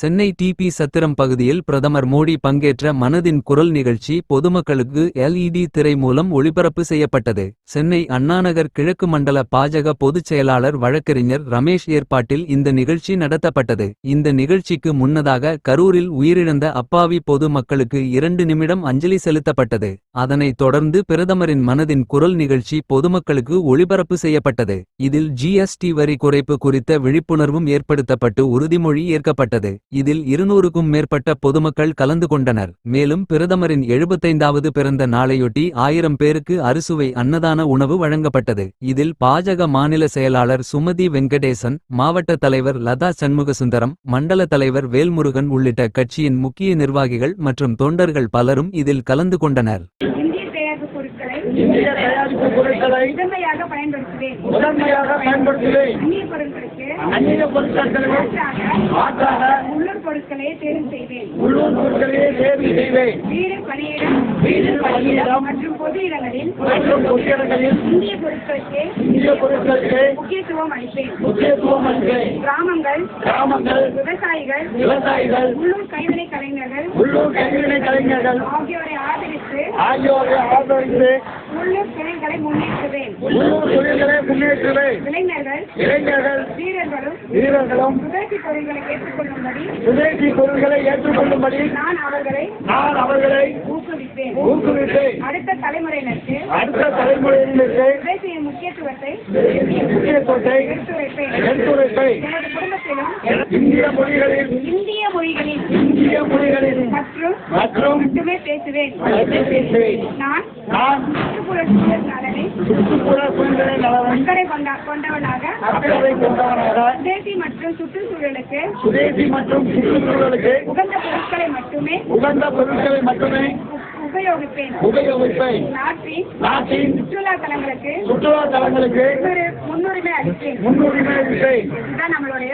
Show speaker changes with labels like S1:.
S1: Chennai DP சத்திரம் பகுதியில் பிரதமர் மோடி பங்கேற்ற மனதின் குரல் நிகழ்ச்சி பொதுமக்களுக்கு எல்இடி திரை மூலம் ஒளிபரப்பு செய்யப்பட்டது. சென்னை அண்ணாநகர் கிழக்கு மண்டல பாஜக பொதுச் செயலாளர் வழக்கறிஞர் ரமேஷ் ஏற்பாட்டில் இந்த நிகழ்ச்சி நடத்தப்பட்டது. இந்த நிகழ்ச்சிக்கு முன்னதாக கரூரில் உயிரிழந்த அப்பாவி பொது மக்களுக்கு இரண்டு நிமிடம் அஞ்சலி செலுத்தப்பட்டது. அதனைத் தொடர்ந்து பிரதமரின் மனதின் குரல் நிகழ்ச்சி பொதுமக்களுக்கு ஒளிபரப்பு செய்யப்பட்டது. இதில் ஜிஎஸ்டி வரி குறைப்பு குறித்த விழிப்புணர்வும் ஏற்படுத்தப்பட்டு உறுதிமொழி ஏற்கப்பட்டது. இதில் இருநூறுக்கும் மேற்பட்ட பொதுமக்கள் கலந்து கொண்டனர். மேலும் பிரதமரின் எழுபத்தைந்தாவது பிறந்த நாளையொட்டி ஆயிரம் பேருக்கு அறுசுவை அன்னதான உணவு வழங்கப்பட்டது. இதில் பாஜக மாநில செயலாளர் சுமதி வெங்கடேசன் மாவட்ட தலைவர் லதா சண்முகசுந்தரம் மண்டல தலைவர் வேல்முருகன் உள்ளிட்ட கட்சியின் முக்கிய நிர்வாகிகள் மற்றும் தொண்டர்கள் பலரும் இதில் கலந்து கொண்டனர்.
S2: முதன்மையாக பயன்படுத்துவேன்.
S3: முதன்மையாக பயன்படுத்துவேன்.
S2: அந்நிய பொருட்களுக்கு
S3: அந்நிய பொருட்களுக்கு
S2: தேர்வு செய்வேன்.
S3: உள்ளூர் பொருட்களையே தேர்வு செய்வேன்.
S2: வீடு பணியிடம்
S3: வீடு, பணியிடம்
S2: மற்றும் பொது இடங்களில்
S3: மற்றும் பொதுயிடங்களில்
S2: இந்திய பொருட்களுக்கு
S3: இந்திய பொருட்களுக்கு
S2: முக்கியத்துவம் அளிப்பேன்.
S3: முக்கியத்துவம் அளிப்பேன்.
S2: கிராமங்கள்
S3: கிராமங்கள்
S2: விவசாயிகள்
S3: விவசாயிகள்
S2: உள்ளூர் கைவினை கலைஞர்கள்
S3: உள்ளூர் கைவினை கலைஞர்கள்
S2: ஆகியோரை ஆதரித்து
S3: ஆகியோரை ஆதரித்து
S2: உள்ளூர் தொழில்களை முன்னேற்றுவேன்.
S3: உள்ளூர் தொழில்களை முன்னேற்றுவேன்.
S2: இளைஞர்கள்
S3: இளைஞர்கள்
S2: வீரர்களும்
S3: வீரர்களும்
S2: சுதேசி பொருட்களை ஏற்றுக்கொள்ளும்படி
S3: சுதேசி பொருட்களை ஏற்றுக்கொள்ளும்படி
S2: நான் அவர்களை
S3: நான் அவர்களை
S2: ஊக்குவிப்பேன்.
S3: ஊக்குவிப்பேன்.
S2: அடுத்த தலைமுறையினருக்கு
S3: அடுத்த தலைமுறையினருக்கு
S2: சுதேசியின் முக்கியத்துவத்தை
S3: முக்கியத்துவத்தை
S2: எடுத்துரைப்பேன்.
S3: எடுத்துரைப்பேன்.
S2: எனது குடும்பத்திலும்
S3: இந்திய மொழிகளில்
S2: இந்திய மொழிகளில்
S3: இந்திய மொழிகளில்
S2: மற்றும்
S3: மற்றும்
S2: மட்டுமே பேசுவேன்.
S3: பேசுவேன்.
S2: நான்
S3: நான்
S2: அக்கறை கொண்ட கொண்டவனாக சுதேசி மற்றும் சுற்றுச்சூழலுக்கு
S3: சுதேசி மற்றும் சுற்றுச்சூழலுக்கு
S2: உகந்த பொருட்களை மட்டுமே
S3: உகந்த பொருட்களை மட்டுமே
S2: உபயோகிப்பேன்.
S3: உபயோகிப்பேன்.
S2: நாட்டின்
S3: நாட்டின்
S2: சுற்றுலா தலங்களுக்கு
S3: சுற்றுலா தலங்களுக்கு
S2: முன்னுரி- முன்னுரிமை அளிப்பேன்.
S3: முன்னுரிமை அளிப்பேன்.
S2: இதுதான் நம்மளுடைய